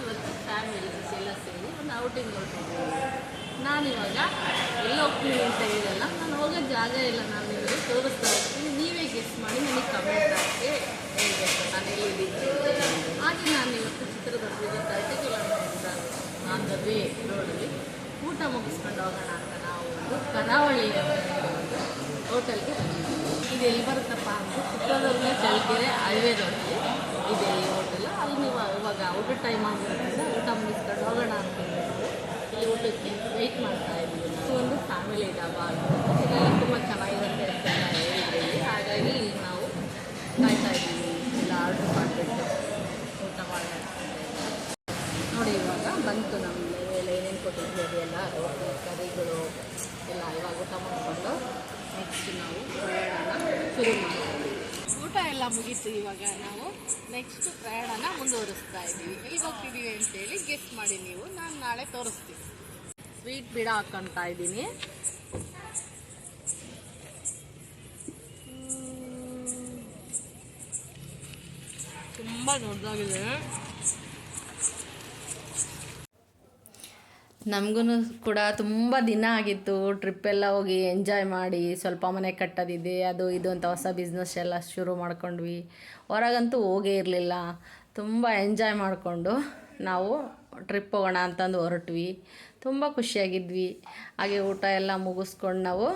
ಇವತ್ತು ಫ್ಯಾಮಿಲಿ ಎಲ್ಲ ಸೇರಿ ಒಂದು ಔಟಿಂಗ್ ಹೊರಟಿದ್ದೀವಿ ನಾನಿವಾಗ ಎಲ್ಲ ಹೋಗ್ತೀನಿ ಅಂತ ಹೇಳಿಲ್ಲ ನಾನು ಹೋಗೋ ಜಾಗ ಇಲ್ಲ, ನಾನು ನಿಮಗೆ ತೋರಿಸ್ತಾ ಹೋಗ್ತೀನಿ ನೀವೇ ಗೆಸ್ಟ್ ಮಾಡಿ ನನಗೆ ಕಮೆಂಟ್ ಹಾಕಿ ಹೇಳಬೇಕು. ನಾನು ಎಲ್ಲಿದ್ದೀನಿ ಹಾಗೆ ನಾನು ಇವತ್ತು ಚಿತ್ರದುರ್ಗದ ತರ್ಟಿ ಕಿಲೋಮೀಟರ್ ಆನ್ ರೋಡಲ್ಲಿ ಊಟ ಮುಗಿಸ್ಕೊಂಡು ಹೋಗೋಣ ಅಂತ ನಾವು ಒಂದು ಕರಾವಳಿ ಹೋಟೆಲ್ಗೆ ಇದು ಎಲ್ಲಿ ಬರುತ್ತಪ್ಪ ಅಂದರೆ ಚಿತ್ರದುರ್ಗ, ಚಳ್ಳಕೆರೆ ಹೈವೇ ರೋಡಲ್ಲಿ ಇದೆ ಈ ಹೋಟೆಲ್ ಅಲ್ಲಿ ನೀವು ಇವಾಗ ಊಟ ಟೈಮ್ ಆಗಿರೋದ್ರಿಂದ ಊಟ ಮುಗಿಸ್ಕೊಂಡು ಹೋಗೋಣ ಅಂತ ಈ ಊಟಕ್ಕೆ ವೆಯ್ಟ್ ಮಾಡ್ತಾ ಇದ್ದೀವಿ ಇದು ಒಂದು ಫ್ಯಾಮಿಲಿ ಡಾಬಾ ಅಂತ ತುಂಬ ಚೆನ್ನಾಗಿರುತ್ತೆ ಅಂತ ಹೇಳಿದ್ರಿ. ಹಾಗಾಗಿ ನಾವು ಕಾಯ್ತಾ ಇದ್ದೀವಿ. ಎಲ್ಲ ಆರ್ಡ್ರ್ ಮಾಡಿಬಿಟ್ಟು ಊಟ ಮಾಡೋಣ ನೋಡಿ, ಇವಾಗ ಬಂತು ನಮಗೆ. ಎಲ್ಲ ಏನೇನು ಕೊಟ್ಟಿದ್ವಿ ಎಲ್ಲ ಕರಿಗಳು, ಎಲ್ಲ ಇವಾಗ ಊಟ ಮಾಡಿಕೊಂಡು ನೆಕ್ಸ್ಟ್ ನಾವು ಪ್ರಯಾಣ ಶುರು ಮಾಡ್ತೀವಿ ಊಟ ಎಲ್ಲ ಮುಗೀತು ಇವಾಗ ನಾವು ನೆಕ್ಸ್ಟ್ ಪ್ರಯಾಣನ ಮುಂದುವರಿಸ್ತಾ ಇದ್ದೀವಿ. ಎಲ್ಲಿಗೆ ಹೋಗ್ತಿದ್ದೀವಿ ಅಂತೇಳಿ ಗೆಸ್ಟ್ ಮಾಡಿ ನೀವು. ನಾನು ನಾಳೆ ತೋರಿಸ್ತೀನಿ. ಸ್ವೀಟ್ ಬಿಡ ಹಾಕೊಂತ ಇದ್ದೀನಿ. ತುಂಬ ದೊಡ್ಡದಾಗಿದೆ. ನಮಗೂ ಕೂಡ ತುಂಬ ದಿನ ಆಗಿತ್ತು ಟ್ರಿಪ್ಪೆಲ್ಲ ಹೋಗಿ ಎಂಜಾಯ್ ಮಾಡಿ, ಸ್ವಲ್ಪ ಮನೆ ಕಟ್ಟೋದಿದೆ, ಅದು ಇದು ಅಂತ ಹೊಸ ಬಿಸ್ನೆಸ್ ಎಲ್ಲ ಶುರು ಮಾಡ್ಕೊಂಡ್ವಿ. ಹೊರಗಂತೂ ಹೋಗೇ ಇರಲಿಲ್ಲ. ತುಂಬ ಎಂಜಾಯ್ ಮಾಡಿಕೊಂಡು ನಾವು ಟ್ರಿಪ್ ಹೋಗೋಣ ಅಂತಂದು ಹೊರಟ್ವಿ. ತುಂಬ ಖುಷಿಯಾಗಿದ್ವಿ. ಹಾಗೆ ಊಟ ಎಲ್ಲ ಮುಗಿಸ್ಕೊಂಡು ನಾವು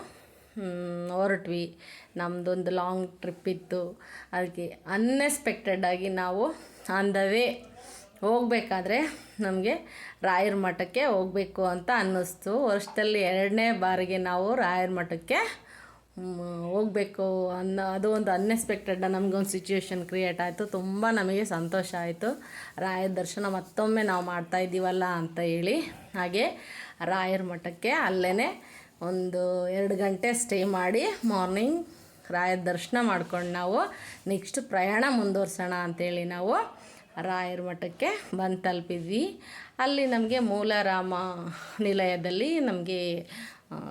ಹೊರಟ್ವಿ. ನಮ್ಮದೊಂದು ಲಾಂಗ್ ಟ್ರಿಪ್ ಇತ್ತು. ಅದಕ್ಕೆ ಅನ್ಎಕ್ಸ್ಪೆಕ್ಟೆಡ್ ಆಗಿ ನಾವು ಆನ್ ದ ವೇ ಹೋಗಬೇಕಾದ್ರೆ ನಮಗೆ ರಾಯರ ಮಠಕ್ಕೆ ಹೋಗಬೇಕು ಅಂತ ಅನ್ನಿಸ್ತು. ವರ್ಷದಲ್ಲಿ ಎರಡನೇ ಬಾರಿಗೆ ನಾವು ರಾಯರ ಮಠಕ್ಕೆ ಹೋಗಬೇಕು ಅನ್ನೋ, ಅದು ಒಂದು ಅನ್ಎಕ್ಸ್ಪೆಕ್ಟೆಡ್ ನಮಗೊಂದು ಸಿಚುವೇಶನ್ ಕ್ರಿಯೇಟ್ ಆಯಿತು. ತುಂಬ ನಮಗೆ ಸಂತೋಷ ಆಯಿತು. ರಾಯರ ದರ್ಶನ ಮತ್ತೊಮ್ಮೆ ನಾವು ಮಾಡ್ತಾ ಇದ್ದೀವಲ್ಲ ಅಂತ ಹೇಳಿ. ಹಾಗೆ ರಾಯರ ಮಠಕ್ಕೆ ಅಲ್ಲೇ ಒಂದು ಎರಡು ಗಂಟೆ ಸ್ಟೇ ಮಾಡಿ ಮಾರ್ನಿಂಗ್ ರಾಯರ ದರ್ಶನ ಮಾಡ್ಕೊಂಡು ನಾವು ನೆಕ್ಸ್ಟ್ ಪ್ರಯಾಣ ಮುಂದುವರ್ಸೋಣ ಅಂತೇಳಿ ನಾವು ರಾಯರ ಮಠಕ್ಕೆ ಬಂದು ತಲುಪಿದ್ವಿ. ಅಲ್ಲಿ ನಮಗೆ ಮೂಲರಾಮ ನಿಲಯದಲ್ಲಿ ನಮಗೆ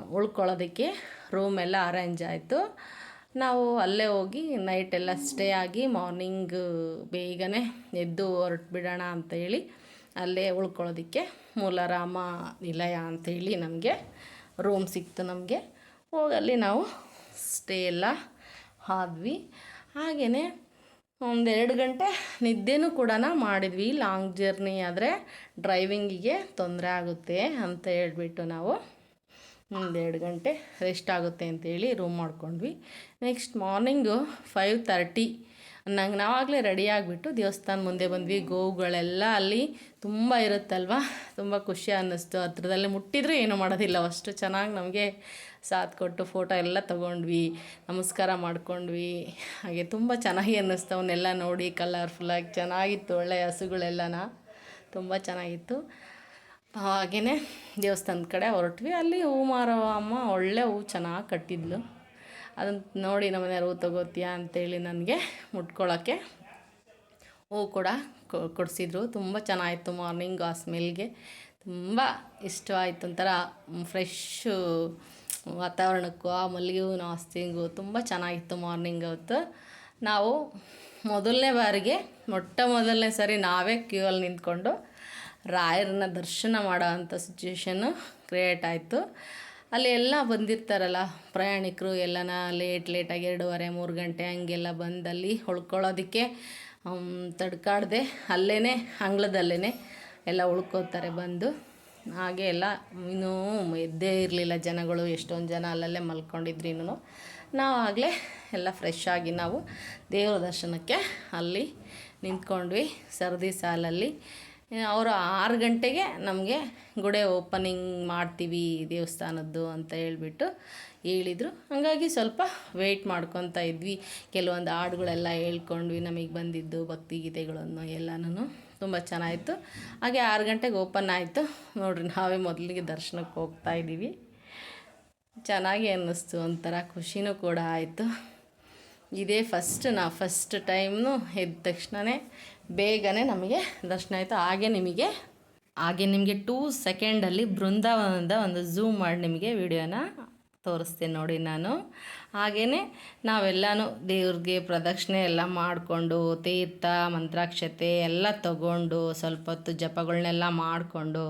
ಉಳ್ಕೊಳ್ಳೋದಕ್ಕೆ ರೂಮ್ ಎಲ್ಲ ಅರೇಂಜ್ ಆಯಿತು. ನಾವು ಅಲ್ಲೇ ಹೋಗಿ ನೈಟ್ ಎಲ್ಲ ಸ್ಟೇ ಆಗಿ ಮಾರ್ನಿಂಗ್ ಬೇಗನೆ ಎದ್ದು ಹೊರಟು ಬಿಡೋಣ ಹೇಳಿ ಅಲ್ಲೇ ಉಳ್ಕೊಳ್ಳೋದಕ್ಕೆ ಮೂಲರಾಮ ನಿಲಯ ಅಂತೇಳಿ ನಮಗೆ ರೂಮ್ ಸಿಕ್ತು ನಮಗೆ. ಹೋಗಲ್ಲಿ ನಾವು ಸ್ಟೇ ಎಲ್ಲ ಆದ್ವಿ. ಹಾಗೆಯೇ ಒಂದೆರಡು ಗಂಟೆ ನಿದ್ದೆನೂ ಕೂಡ ಮಾಡಿದ್ವಿ. ಲಾಂಗ್ ಜರ್ನಿ ಆದರೆ ಡ್ರೈವಿಂಗಿಗೆ ತೊಂದರೆ ಆಗುತ್ತೆ ಅಂತ ಹೇಳ್ಬಿಟ್ಟು ನಾವು ಒಂದೆರಡು ಗಂಟೆ ರೆಸ್ಟ್ ಆಗುತ್ತೆ ಅಂತೇಳಿ ರೂಮ್ ಮಾಡ್ಕೊಂಡ್ವಿ. ನೆಕ್ಸ್ಟ್ ಮಾರ್ನಿಂಗು ಫೈವ್ ತರ್ಟಿ ನಂಗೆ ನಾವಾಗಲೇ ರೆಡಿ ಆಗಿಬಿಟ್ಟು ದೇವಸ್ಥಾನ ಮುಂದೆ ಬಂದ್ವಿ. ಗೋವುಗಳೆಲ್ಲ ಅಲ್ಲಿ ತುಂಬ ಇರುತ್ತಲ್ವ? ತುಂಬ ಖುಷಿ ಅನ್ನಿಸ್ತು. ಹತ್ರದಲ್ಲಿ ಮುಟ್ಟಿದ್ರೂ ಏನೂ ಮಾಡೋದಿಲ್ಲ. ಅಷ್ಟು ಚೆನ್ನಾಗಿ ನಮಗೆ ಸಾಥ್ ಕೊಟ್ಟು ಫೋಟೋ ಎಲ್ಲ ತೊಗೊಂಡ್ವಿ. ನಮಸ್ಕಾರ ಮಾಡ್ಕೊಂಡ್ವಿ. ಹಾಗೆ ತುಂಬ ಚೆನ್ನಾಗಿ ಅನ್ನಿಸ್ತು ಅವನ್ನೆಲ್ಲ ನೋಡಿ. ಕಲರ್ಫುಲ್ಲಾಗಿ ಚೆನ್ನಾಗಿತ್ತು ಒಳ್ಳೆಯ ಹಸುಗಳೆಲ್ಲನ. ತುಂಬ ಚೆನ್ನಾಗಿತ್ತು. ಹಾಗೆಯೇ ದೇವಸ್ಥಾನದ ಕಡೆ ಹೊರಟ್ವಿ. ಅಲ್ಲಿ ಹೂ ಮಾರೋ ಅಮ್ಮ ಒಳ್ಳೆ ಹೂ ಚೆನ್ನಾಗಿ ಕಟ್ಟಿದ್ಲು. ಅದನ್ನು ನೋಡಿ ನಮ್ಮನೆ ಹೂ, ತಗೋತೀಯಾ? ಅಂತೇಳಿ ನನಗೆ ಮುಟ್ಕೊಳ್ಳೋಕ್ಕೆ ಹೂ ಕೂಡ ಕೊಡಿಸಿದ್ರು. ತುಂಬ ಚೆನ್ನಾಗಿತ್ತು ಮಾರ್ನಿಂಗ್ ಆ ಸ್ಮೆಲ್ಗೆ. ತುಂಬ ಇಷ್ಟವಾಯಿತು ಒಂಥರ ಫ್ರೆಶ್ಶು ವಾತಾವರಣಕ್ಕೂ, ಆ ಮಲ್ಲಿಗೆ ಹೂವಿನ ಆಸ್ತಿಗೂ ತುಂಬ ಚೆನ್ನಾಗಿತ್ತು ಮಾರ್ನಿಂಗ್ ಅವತ್ತು. ನಾವು ಮೊದಲನೇ ಬಾರಿಗೆ, ಮೊಟ್ಟ ಮೊದಲನೇ ಸರಿ ನಾವೇ ಕ್ಯೂ ಅಲ್ಲಿ ನಿಂತ್ಕೊಂಡು ರಾಯರನ್ನ ದರ್ಶನ ಮಾಡೋ ಅಂಥ ಸಿಚುವೇಶನ್ನು ಕ್ರಿಯೇಟ್ ಆಯಿತು. ಅಲ್ಲಿ ಎಲ್ಲ ಬಂದಿರ್ತಾರಲ್ಲ, ಪ್ರಯಾಣಿಕರು ಎಲ್ಲನ ಲೇಟ್ ಲೇಟಾಗಿ ಎರಡೂವರೆ, ಮೂರು ಗಂಟೆ ಹಂಗೆಲ್ಲ ಬಂದಲ್ಲಿ ಉಳ್ಕೊಳ್ಳೋದಕ್ಕೆ ತಡ್ಕಾಡ್ದೆ ಅಲ್ಲೇ ಅಂಗಳದಲ್ಲೇ ಎಲ್ಲ ಉಳ್ಕೋತಾರೆ ಬಂದು. ಹಾಗೆ ಎಲ್ಲ ಇನ್ನೂ ಎದ್ದೇ ಇರಲಿಲ್ಲ ಜನಗಳು, ಎಷ್ಟೊಂದು ಜನ ಅಲ್ಲಲ್ಲೇ ಮಲ್ಕೊಂಡಿದ್ರು ನಾವು ಆಗಲೇ ಎಲ್ಲ ಫ್ರೆಶ್ ಆಗಿ ನಾವು ದೇವರ ದರ್ಶನಕ್ಕೆ ಅಲ್ಲಿ ನಿಂತ್ಕೊಂಡ್ವಿ, ಸರದಿ ಸಾಲಲ್ಲಿ. ಅವರು ಆರು ಗಂಟೆಗೆ ನಮಗೆ ಗುಡೆ ಓಪನಿಂಗ್ ಮಾಡ್ತೀವಿ ದೇವಸ್ಥಾನದ್ದು ಅಂತ ಹೇಳಿಬಿಟ್ಟು ಹೇಳಿದರು. ಹಾಗಾಗಿ ಸ್ವಲ್ಪ ವೆಯ್ಟ್ ಮಾಡ್ಕೊತಾ ಇದ್ವಿ. ಕೆಲವೊಂದು ಹಾಡುಗಳೆಲ್ಲ ಹೇಳ್ಕೊಂಡ್ವಿ, ನಮಗೆ ಬಂದಿದ್ದು ಭಕ್ತಿಗೀತೆಗಳನ್ನು ಎಲ್ಲನೂ ತುಂಬ ಚೆನ್ನಾಗಿತ್ತು. ಹಾಗೆ ಆರು ಗಂಟೆಗೆ ಓಪನ್ ಆಯಿತು. ನೋಡ್ರಿ, ನಾವೇ ಮೊದಲಿಗೆ ದರ್ಶನಕ್ಕೆ ಹೋಗ್ತಾ ಇದ್ದೀವಿ. ಚೆನ್ನಾಗಿ ಅನ್ನಿಸ್ತು ಒಂಥರ, ಖುಷಿನೂ ಕೂಡ ಆಯಿತು. ಇದೇ ಫಸ್ಟ್ ನಾ ಫಸ್ಟ್ ಟೈಮ್ನು ಎದ್ದ ತಕ್ಷಣವೇ ಬೇಗನೆ ನಮಗೆ ದರ್ಶನ ಆಯಿತು. ಹಾಗೆ ನಿಮಗೆ ಹಾಗೆ ನಿಮಗೆ ಟೂ ಸೆಕೆಂಡಲ್ಲಿ ಬೃಂದಾವನದ ಒಂದು ಝೂಮ್ ಮಾಡಿ ನಿಮಗೆ ವಿಡಿಯೋನ ತೋರಿಸ್ತೀನಿ ನೋಡಿ ನಾನು. ಹಾಗೆಯೇ ನಾವೆಲ್ಲನೂ ದೇವ್ರಿಗೆ ಪ್ರದಕ್ಷಿಣೆ ಎಲ್ಲ ಮಾಡಿಕೊಂಡು ತೀರ್ಥ, ಮಂತ್ರಾಕ್ಷತೆ ಎಲ್ಲ ತಗೊಂಡು ಸ್ವಲ್ಪ ಹೊತ್ತು ಜಪಗಳನ್ನೆಲ್ಲ ಮಾಡಿಕೊಂಡು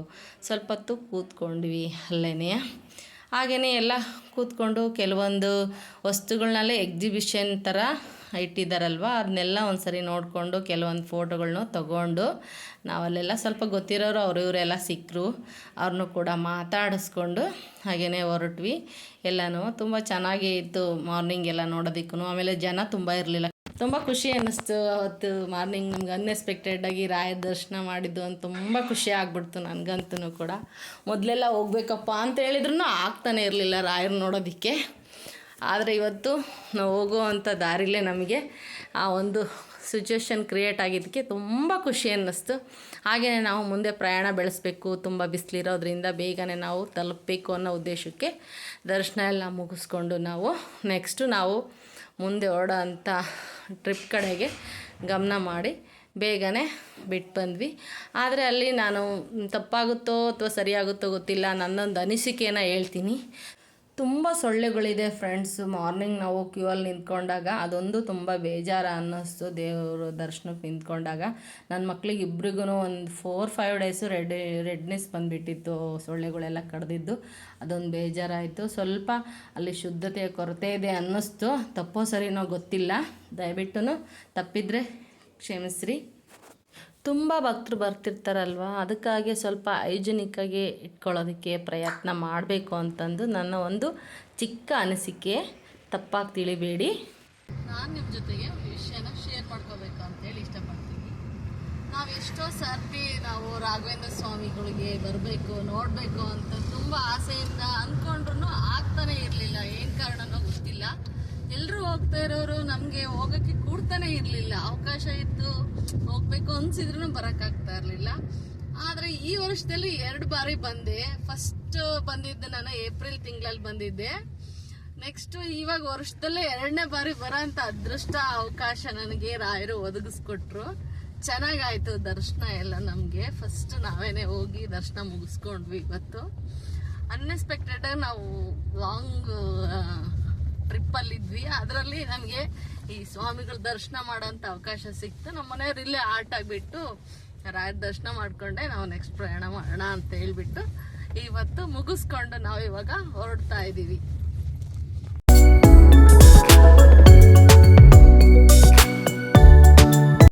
ಸ್ವಲ್ಪ ಹೊತ್ತು ಕೂತ್ಕೊಂಡ್ವಿ ಅಲ್ಲೇ ಹಾಗೆಯೇ ಎಲ್ಲ ಕೂತ್ಕೊಂಡು ಕೆಲವೊಂದು ವಸ್ತುಗಳನ್ನೆಲ್ಲ ಎಕ್ಸಿಬಿಷನ್ ಥರ ಇಟ್ಟಿದ್ದಾರಲ್ವ? ಅದನ್ನೆಲ್ಲ ಒಂದು ಸರಿ ನೋಡಿಕೊಂಡು ಕೆಲವೊಂದು ಫೋಟೋಗಳನ್ನೂ ತಗೊಂಡು ನಾವಲ್ಲೆಲ್ಲ ಸ್ವಲ್ಪ ಗೊತ್ತಿರೋರು ಅವರು ಇವರೆಲ್ಲ ಸಿಕ್ಕರು ಅವ್ರನ್ನೂ ಕೂಡ ಮಾತಾಡಿಸ್ಕೊಂಡು ಹಾಗೆಯೇ ಹೊರಟ್ವಿ. ಎಲ್ಲನೂ ತುಂಬ ಚೆನ್ನಾಗೇ ಇತ್ತು ಮಾರ್ನಿಂಗ್ ಎಲ್ಲ ನೋಡೋದಕ್ಕೂ ಆಮೇಲೆ ಜನ ತುಂಬ ಇರಲಿಲ್ಲ. ತುಂಬ ಖುಷಿ ಅನ್ನಿಸ್ತು ಅವತ್ತು ಮಾರ್ನಿಂಗ್ ನಮ್ಗೆ ಅನ್ಎಕ್ಸ್ಪೆಕ್ಟೆಡಾಗಿ ರಾಯರ ದರ್ಶನ ಮಾಡಿದ್ದು ಅಂತ ತುಂಬ ಖುಷಿ ಆಗ್ಬಿಡ್ತು ನನಗಂತೂ ಕೂಡ. ಮೊದಲೆಲ್ಲ ಹೋಗ್ಬೇಕಪ್ಪ ಅಂತ ಹೇಳಿದ್ರು ಆಗ್ತಾನೆ ಇರಲಿಲ್ಲ ರಾಯರು ನೋಡೋದಕ್ಕೆ. ಆದರೆ ಇವತ್ತು ನಾವು ಹೋಗುವಂಥ ದಾರಿಲೇ ನಮಗೆ ಆ ಒಂದು ಸಿಚುವೇಶನ್ ಕ್ರಿಯೇಟ್ ಆಗಿದ್ದಕ್ಕೆ ತುಂಬ ಖುಷಿ ಅನ್ನಿಸ್ತು. ಹಾಗೆಯೇ ನಾವು ಮುಂದೆ ಪ್ರಯಾಣ ಬೆಳೆಸಬೇಕು, ತುಂಬ ಬಿಸಿಲಿರೋದ್ರಿಂದ ಬೇಗನೆ ನಾವು ತಲುಪಬೇಕು ಅನ್ನೋ ಉದ್ದೇಶಕ್ಕೆ ದರ್ಶನ ಎಲ್ಲ ಮುಗಿಸ್ಕೊಂಡು ನಾವು ನೆಕ್ಸ್ಟು ನಾವು ಮುಂದೆ ಹೊರಡೋ ಅಂಥ ಟ್ರಿಪ್ ಕಡೆಗೆ ಗಮನ ಮಾಡಿ ಬೇಗನೆ ಬಿಟ್ಟು ಬಂದ್ವಿ. ಆದರೆ ಅಲ್ಲಿ ನಾನು ತಪ್ಪಾಗುತ್ತೋ ಅಥವಾ ಸರಿಯಾಗುತ್ತೋ ಗೊತ್ತಿಲ್ಲ, ನನ್ನೊಂದು ಅನಿಸಿಕೆಯನ್ನು ಹೇಳ್ತೀನಿ. ತುಂಬ ಸೊಳ್ಳೆಗಳಿದೆ ಫ್ರೆಂಡ್ಸ್ ಮಾರ್ನಿಂಗ್ ನಾವು ಕ್ಯೂ ಅಲ್ಲಿ ನಿಂತ್ಕೊಂಡಾಗ ಅದೊಂದು ತುಂಬ ಬೇಜಾರು ಅನ್ನಿಸ್ತು ದೇವರು ದರ್ಶನಕ್ಕೆ ನಿಂತ್ಕೊಂಡಾಗ. ನನ್ನ ಮಕ್ಳಿಗೆ ಇಬ್ರಿಗೂ ಒಂದು four five days red redness ಬಂದುಬಿಟ್ಟಿತ್ತು, ಸೊಳ್ಳೆಗಳೆಲ್ಲ ಕಡ್ದಿದ್ದು. ಅದೊಂದು ಬೇಜಾರಾಯಿತು. ಸ್ವಲ್ಪ ಅಲ್ಲಿ ಶುದ್ಧತೆಯ ಕೊರತೆ ಇದೆ ಅನ್ನಿಸ್ತು. ತಪ್ಪೋ ಸರಿನೋ ಗೊತ್ತಿಲ್ಲ. ದಯವಿಟ್ಟು ತಪ್ಪಿದರೆ ಕ್ಷಮಿಸ್ರಿ. ತುಂಬ ಭಕ್ತರು ಬರ್ತಿರ್ತಾರಲ್ವ? ಅದಕ್ಕಾಗಿ ಸ್ವಲ್ಪ ಹೈಜಿನಿಕ್ಕಾಗಿ ಇಟ್ಕೊಳ್ಳೋದಕ್ಕೆ ಪ್ರಯತ್ನ ಮಾಡಬೇಕು ಅಂತಂದು ನನ್ನ ಒಂದು ಚಿಕ್ಕ ಅನಿಸಿಕೆ. ತಪ್ಪಾಗಿ ತಿಳಿಬೇಡಿ. ನಾನು ನಿಮ್ಮ ಜೊತೆಗೆ ಒಂದು ವಿಷಯನ ಶೇರ್ ಮಾಡ್ಕೋಬೇಕು ಅಂತೇಳಿ ಇಷ್ಟಪಡ್ತೀನಿ. ನಾವು ಎಷ್ಟೋ ಸರ್ತಿ ನಾವು ರಾಘವೇಂದ್ರ ಸ್ವಾಮಿಗಳಿಗೆ ಬರಬೇಕು, ನೋಡಬೇಕು ಅಂತ ತುಂಬ ಆಸೆಯಿಂದ ಅಂದ್ಕೊಂಡ್ರು ಆಗ್ತಾನೆ ಇರಲಿಲ್ಲ. ಏನು ಕಾರಣನೋ ಗೊತ್ತಿಲ್ಲ. ಎಲ್ಲರೂ ಹೋಗ್ತಾ ಇರೋರು ನಮಗೆ ಹೋಗಕ್ಕೆ ಕೂಡ್ತಾನೆ ಇರಲಿಲ್ಲ. ಅವಕಾಶ ಇತ್ತು. ಹೋಗ್ಬೇಕು ಅನ್ಸಿದ್ರು ಬರೋಕ್ಕಾಗ್ತಾ ಇರಲಿಲ್ಲ. ಆದ್ರೆ ಈ ವರ್ಷದಲ್ಲಿ ಎರಡು ಬಾರಿ ಬಂದೆ. ಫಸ್ಟ್ ಬಂದಿದ್ದೆ ನಾನು ಏಪ್ರಿಲ್ ತಿಂಗಳಲ್ಲಿ ಬಂದಿದ್ದೆ. ನೆಕ್ಸ್ಟ್ ಇವಾಗ ವರ್ಷದಲ್ಲೇ ಎರಡನೇ ಬಾರಿ ಬರೋಂಥ ಅದೃಷ್ಟ, ಅವಕಾಶ ನನಗೆ ರಾಯರು ಒದಗಿಸ್ಕೊಟ್ರು. ಚೆನ್ನಾಗಾಯ್ತು ದರ್ಶನ ಎಲ್ಲ ನಮಗೆ. ಫಸ್ಟ್ ನಾವೇನೆ ಹೋಗಿ ದರ್ಶನ ಮುಗಿಸ್ಕೊಂಡ್ವಿ ಇವತ್ತು. ಅನ್ಎಕ್ಸ್ಪೆಕ್ಟೆಡ್ ನಾವು ಲಾಂಗ್ ಟ್ರಿಪ್ಪಲ್ಲಿದ್ವಿ ಅದರಲ್ಲಿ ನಮಗೆ ಈ ಸ್ವಾಮಿಗಳ ದರ್ಶನ ಮಾಡೋಂಥ ಅವಕಾಶ ಸಿಕ್ತು. ನಮ್ಮ ಮನೆಯವ್ರು ಇಲ್ಲೇ ಆಟ ಆಗಿಬಿಟ್ಟು ರಾಯರ ದರ್ಶನ ಮಾಡ್ಕೊಂಡೆ. ನಾವು ನೆಕ್ಸ್ಟ್ ಪ್ರಯಾಣ ಮಾಡೋಣ ಅಂತ ಹೇಳ್ಬಿಟ್ಟು ಇವತ್ತು ಮುಗಿಸ್ಕೊಂಡು ನಾವು ಇವಾಗ ಹೊರಡ್ತಾ ಇದ್ದೀವಿ